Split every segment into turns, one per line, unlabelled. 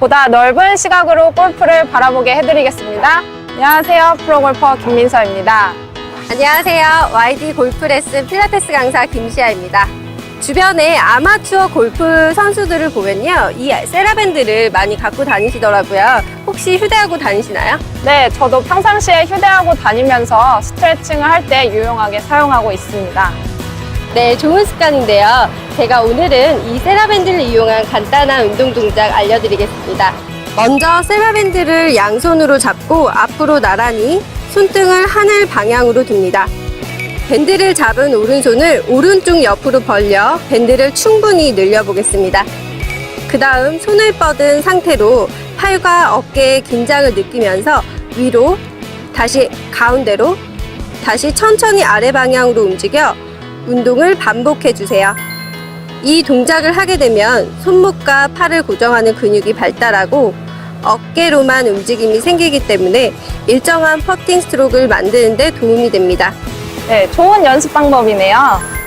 보다 넓은 시각으로 골프를 바라보게 해드리겠습니다. 안녕하세요. 프로골퍼 김민서입니다.
안녕하세요. YD 골프 레슨 필라테스 강사 김시아입니다. 주변에 아마추어 골프 선수들을 보면요. 이 세라밴드를 많이 갖고 다니시더라고요. 혹시 휴대하고 다니시나요?
네, 저도 평상시에 휴대하고 다니면서 스트레칭을 할 때 유용하게 사용하고 있습니다.
네, 좋은 습관인데요. 제가 오늘은 이 세라밴드를 이용한 간단한 운동 동작 알려드리겠습니다. 먼저 세라밴드를 양손으로 잡고 앞으로 나란히 손등을 하늘 방향으로 둡니다. 밴드를 잡은 오른손을 오른쪽 옆으로 벌려 밴드를 충분히 늘려보겠습니다. 그 다음 손을 뻗은 상태로 팔과 어깨의 긴장을 느끼면서 위로, 다시 가운데로, 다시 천천히 아래 방향으로 움직여 운동을 반복해 주세요. 이 동작을 하게 되면 손목과 팔을 고정하는 근육이 발달하고 어깨로만 움직임이 생기기 때문에 일정한 퍼팅 스트로크를 만드는 데 도움이 됩니다.
네, 좋은 연습 방법이네요.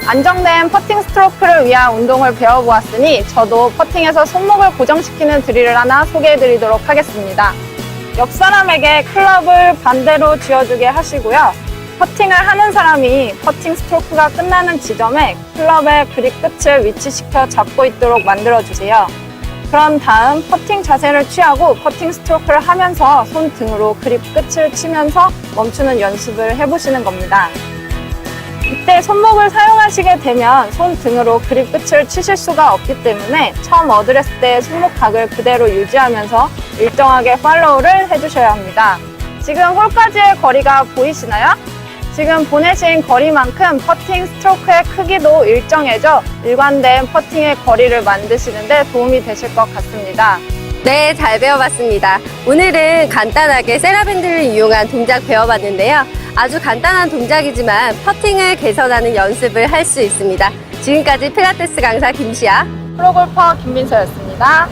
안정된 퍼팅 스트로크를 위한 운동을 배워보았으니 저도 퍼팅에서 손목을 고정시키는 드릴을 하나 소개해드리도록 하겠습니다. 옆 사람에게 클럽을 반대로 쥐어주게 하시고요. 퍼팅을 하는 사람이 퍼팅 스트로크가 끝나는 지점에 클럽의 그립 끝을 위치시켜 잡고 있도록 만들어주세요. 그런 다음 퍼팅 자세를 취하고 퍼팅 스트로크를 하면서 손 등으로 그립 끝을 치면서 멈추는 연습을 해보시는 겁니다. 이때 손목을 사용하시게 되면 손 등으로 그립 끝을 치실 수가 없기 때문에 처음 어드레스 때 손목각을 그대로 유지하면서 일정하게 팔로우를 해주셔야 합니다. 지금 홀까지의 거리가 보이시나요? 지금 보내신 거리만큼 퍼팅 스트로크의 크기도 일정해져 일관된 퍼팅의 거리를 만드시는데 도움이 되실 것 같습니다.
네, 잘 배워봤습니다. 오늘은 간단하게 세라밴드를 이용한 동작 배워봤는데요. 아주 간단한 동작이지만 퍼팅을 개선하는 연습을 할 수 있습니다. 지금까지 필라테스 강사 김시아.
프로골퍼 김민서였습니다.